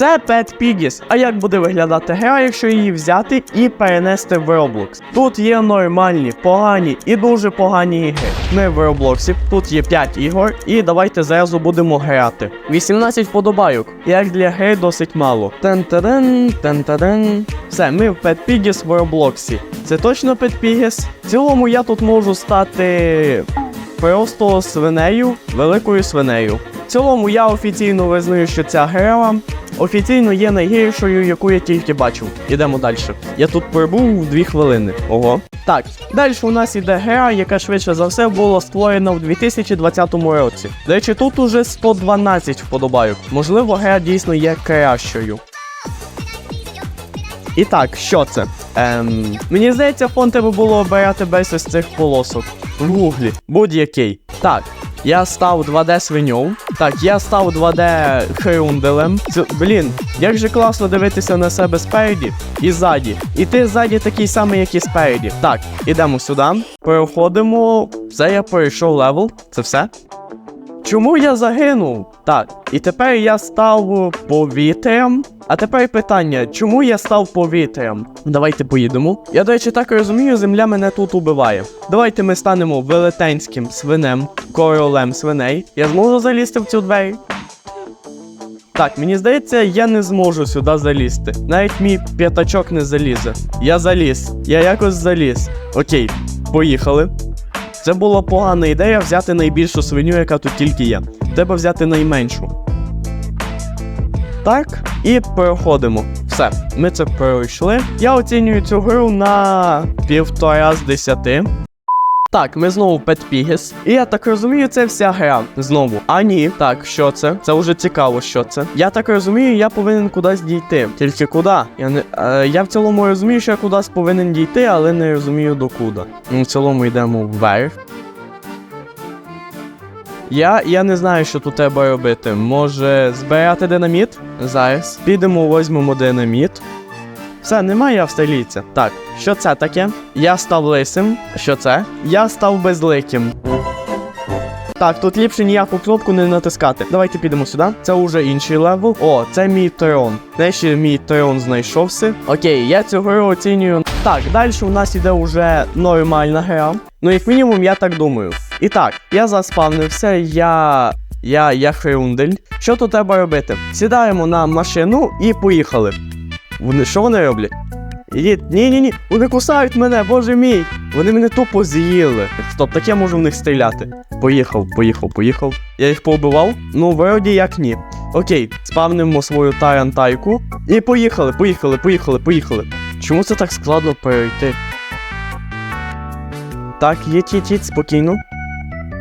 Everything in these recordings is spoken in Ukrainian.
Це Pet Piggies. А як буде виглядати гра, якщо її взяти і перенести в Roblox? Тут є нормальні, погані і дуже погані ігри. Ми в Roblox, тут є 5 ігор, і давайте зразу будемо грати. 18 вподобайок. Як для гри досить мало. Тен-таден, тен-таден. Все, ми в Pet Piggies в Roblox. Це точно Pet Piggies? В цілому я тут можу стати просто свинею, великою свинею. Цілому я офіційно визнаю, що ця гра офіційно є найгіршою, яку я тільки бачив. Ідемо далі. Я тут пробув дві хвилини. Ого. Так, далі у нас іде гра, яка швидше за все була створена в 2020 році. До речі, тут уже 112 вподобайок. Можливо, гра дійсно є кращою. І так, що це? Ем, мені здається, фон тебе було обирати без ось цих полосок. В гуглі. Будь-який. Так. Я став 2D свиньом. Так, я став 2D хеунделем. Блін, як же класно дивитися на себе спереді і ззаді. І ти ззаді такий самий, як і спереді. Так, ідемо сюди. Переходимо. Все, я перейшов левел. Це все. Чому я загинув? Так, і тепер я став повітрям. А тепер питання, чому я став повітрям? Давайте поїдемо. Я, до речі, так розумію, земля мене тут убиває. Давайте ми станемо велетенським свинем, королем свиней. Я зможу залізти в цю двері? Так, мені здається, я не зможу сюди залізти. Навіть мій п'ятачок не залізе. Я заліз. Я якось заліз. Окей, поїхали. Це була погана ідея взяти найбільшу свиню, яка тут тільки є. Треба взяти найменшу. Так, і переходимо. Все, ми це пройшли. Я оцінюю цю гру на півтора з десяти. Так, ми знову Pet Piggies. І я так розумію, це вся гра. Знову. А ні, так, що це? Це вже цікаво, що це. Я так розумію, я повинен кудись дійти. Тільки куди? Я не. Е, я в цілому розумію, що я кудись повинен дійти, але не розумію докуди. Ну, в цілому йдемо вверх. Я, я не знаю, що тут треба робити. Може збирати динаміт? Зараз. Підемо, візьмемо динаміт. Все, немає австралійця. Так, що це таке? Я став лисим. Що це? Я став безликим. Так, тут ліпше ніяку кнопку не натискати. Давайте підемо сюди. Це уже інший левел. О, це мій трон. Нарешті мій трон знайшовся. Окей, я цю гру оцінюю. Так, далі у нас іде уже нормальна гра. Ну, як мінімум, я так думаю. І так, я заспавнився, я. Я. я хрундель. Що тут треба робити? Сідаємо на машину і поїхали. Вони що вони роблять? Ідіть, ні, вони кусають мене, боже мій! Вони мене тупо з'їли. Стоп, так я можу в них стріляти. Поїхав, поїхав, поїхав. Я їх побивав? Ну, вроді як ні. Окей, спавнимо свою тарантайку. І поїхали, поїхали, поїхали, поїхали. Чому це так складно перейти? Так, їдь, їдь, спокійно.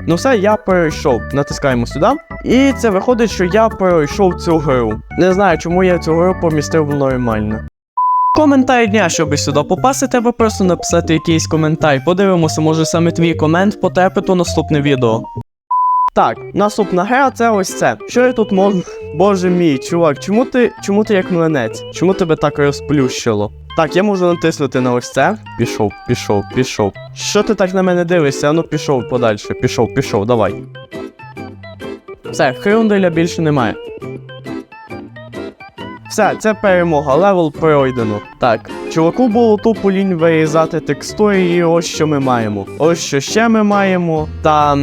Ну все, я перейшов. Натискаємо сюди. І це виходить, що я перейшов цю гру. Не знаю, чому я цю гру помістив нормально. Коментар дня, щоб сюди попасти, треба просто написати якийсь коментар. Подивимося, може саме твій комент потрапить у наступне відео. Так, наступна гра це ось це. Що я тут можу. Боже мій, чувак, чому ти. Чому ти як млинець? Чому тебе так розплющило? Так, я можу натиснути на ось це. Пішов, пішов, пішов. Що ти так на мене дивишся? Ну пішов подальше. Пішов, пішов, давай. Все, хрунделя більше немає. Все, це перемога, левел пройдено. Так, чуваку було тупо лінь вирізати текстури, і ось що ми маємо. Ось що ще ми маємо. Та.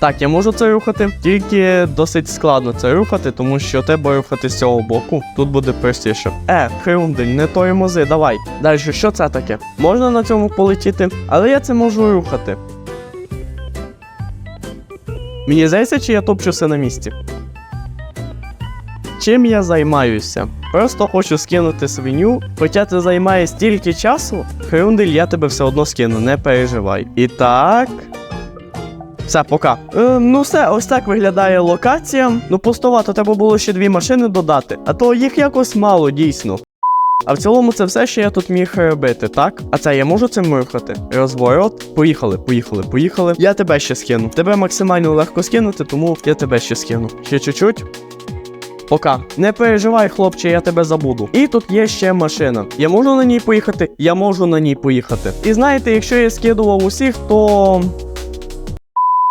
Так, я можу це рухати, тільки досить складно це рухати, тому що треба рухати з цього боку. Тут буде простіше. Е, хрундель, не тормози, давай. Далі, що це таке? Можна на цьому полетіти, але я це можу рухати. Мені здається, чи я топчуся на місці. Чим я займаюся? Просто хочу скинути свиню, хоча це займає стільки часу. Хрундель, я тебе все одно скину, не переживай. І так. Все, пока. Е, ну все, ось так виглядає локація. Ну пустовато, треба було ще дві машини додати, а то їх якось мало, дійсно. А в цілому це все, що я тут міг робити, так? А це я можу цим рухати? Розворот. Поїхали, поїхали, поїхали. Я тебе ще скину. Тебе максимально легко скинути, тому я тебе ще скину. Ще чуть-чуть. Пока. Не переживай, хлопче, я тебе забуду. І тут є ще машина. Я можу на ній поїхати? Я можу на ній поїхати. І знаєте, якщо я скидував усіх, то.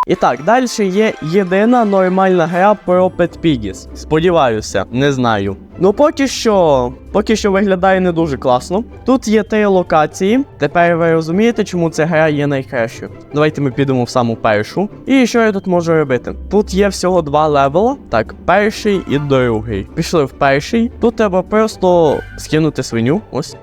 І так, далі є єдина нормальна гра про Piggies. Сподіваюся, не знаю. Ну поки що, поки що виглядає не дуже класно. Тут є три локації. Тепер ви розумієте, чому ця гра є найкращою. Давайте ми підемо в саму першу. І що я тут можу робити? Тут є всього два левела. Так, перший і другий. Пішли в перший. Тут треба просто скинути свиню. Ось.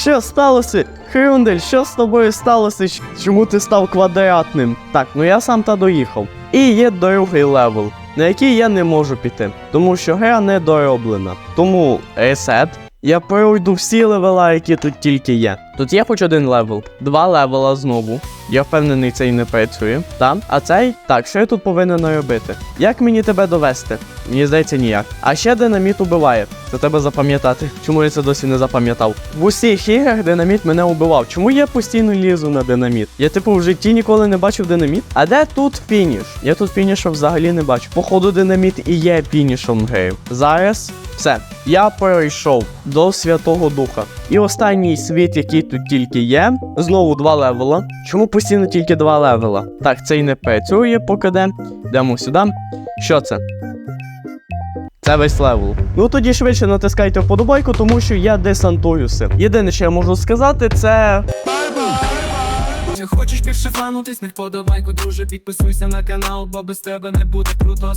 Що сталося? Хрюндель, що з тобою сталося? Чому ти став квадратним? Так, ну я сам та доїхав. І є другий левел, на який я не можу піти, тому що гра не дороблена. Тому ресет. Я пройду всі левела, які тут тільки є. Тут є хоч один левел, два левела знову. Я впевнений, цей не працює. Так? А цей? Так, що я тут повинен робити? Як мені тебе довести? Мені здається, ніяк. А ще динаміт убиває. Це треба запам'ятати. Чому я це досі не запам'ятав? В усіх іграх динаміт мене убивав. Чому я постійно лізу на динаміт? Я типу в житті ніколи не бачив динаміт. А де тут фініш? Я тут фінішу взагалі не бачу. Походу, динаміт і є фінішом гри. Зараз все. Я перейшов до Святого Духа. І останній світ, який тут тільки є, знову два левела. Чому постійно тільки два левела? Так, цей не працює поки де. Йдемо сюди. Що це? Це весь левел. Ну тоді швидше натискайте вподобайку, тому що я десантуюся. Єдине, що я можу сказати, це. Хочеш більше фанутись, не вподобайку, друже, підписуйся на канал, бо без тебе не буде круто.